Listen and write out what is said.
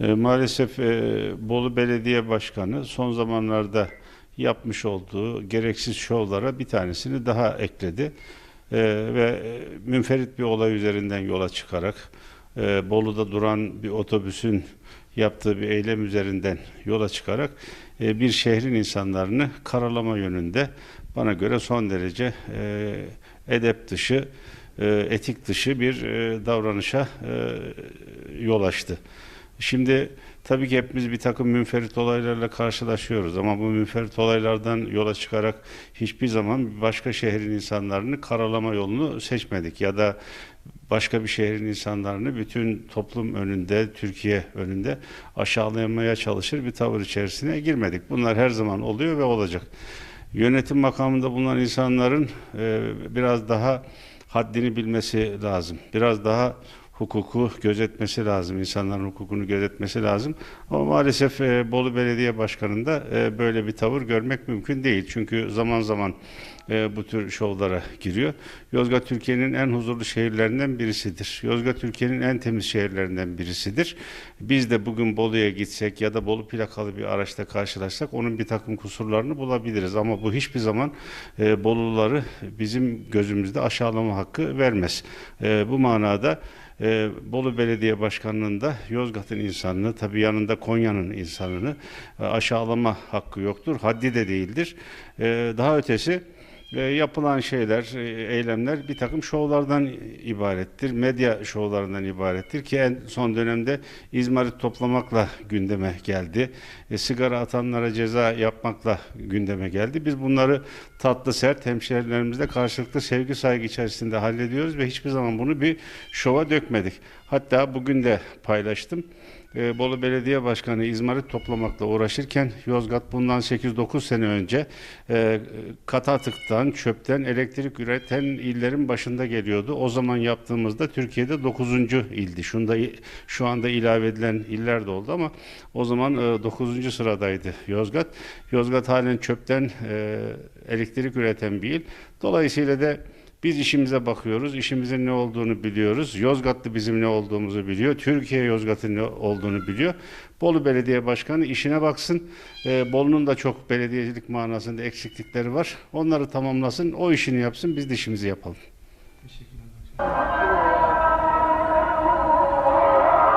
E, maalesef e, Bolu Belediye Başkanı son zamanlarda yapmış olduğu gereksiz şovlara bir tanesini daha ekledi. E, ve e, münferit bir olay üzerinden yola çıkarak e, Bolu'da duran bir otobüsün yaptığı bir eylem üzerinden yola çıkarak e, bir şehrin insanlarını karalama yönünde bana göre son derece e, edep dışı, e, etik dışı bir e, davranışa e, yol açtı. Şimdi tabii ki hepimiz bir takım münferit olaylarla karşılaşıyoruz ama bu münferit olaylardan yola çıkarak hiçbir zaman başka şehrin insanlarını karalama yolunu seçmedik ya da başka bir şehrin insanlarını bütün toplum önünde, Türkiye önünde aşağılamaya çalışır bir tavır içerisine girmedik. Bunlar her zaman oluyor ve olacak. Yönetim makamında bulunan insanların e, biraz daha haddini bilmesi lazım. Biraz daha hukuku gözetmesi lazım. insanların hukukunu gözetmesi lazım. Ama maalesef e, Bolu Belediye Başkanı'nda e, böyle bir tavır görmek mümkün değil. Çünkü zaman zaman e, bu tür şovlara giriyor. Yozgat Türkiye'nin en huzurlu şehirlerinden birisidir. Yozgat Türkiye'nin en temiz şehirlerinden birisidir. Biz de bugün Bolu'ya gitsek ya da Bolu plakalı bir araçta karşılaşsak onun bir takım kusurlarını bulabiliriz. Ama bu hiçbir zaman e, Boluluları bizim gözümüzde aşağılama hakkı vermez. E, bu manada e, Bolu Belediye Başkanlığı'nda Yozgat'ın insanını, tabii yanında Konya'nın insanını e, aşağılama hakkı yoktur. Haddi de değildir. E, daha ötesi e, yapılan şeyler, e, eylemler bir takım şovlardan ibarettir. Medya şovlarından ibarettir ki en son dönemde izmarit toplamakla gündeme geldi. E, sigara atanlara ceza yapmakla gündeme geldi. Biz bunları tatlı sert hemşehrilerimizle karşılıklı sevgi saygı içerisinde hallediyoruz ve hiçbir zaman bunu bir şova dökmedik. Hatta bugün de paylaştım. E, Bolu Belediye Başkanı izmarit toplamakla uğraşırken Yozgat bundan 8-9 sene önce e, kata atıktan, çöpten elektrik üreten illerin başında geliyordu. O zaman yaptığımızda Türkiye'de 9. ildi. Şunda, şu anda ilave edilen iller de oldu ama o zaman e, 9. sıradaydı Yozgat. Yozgat halen çöpten e, elektrik üreten bir il. Dolayısıyla da biz işimize bakıyoruz, işimizin ne olduğunu biliyoruz. Yozgatlı bizim ne olduğumuzu biliyor. Türkiye Yozgat'ın ne olduğunu biliyor. Bolu Belediye Başkanı işine baksın. Ee, Bolu'nun da çok belediyecilik manasında eksiklikleri var. Onları tamamlasın, o işini yapsın, biz de işimizi yapalım. Teşekkürler.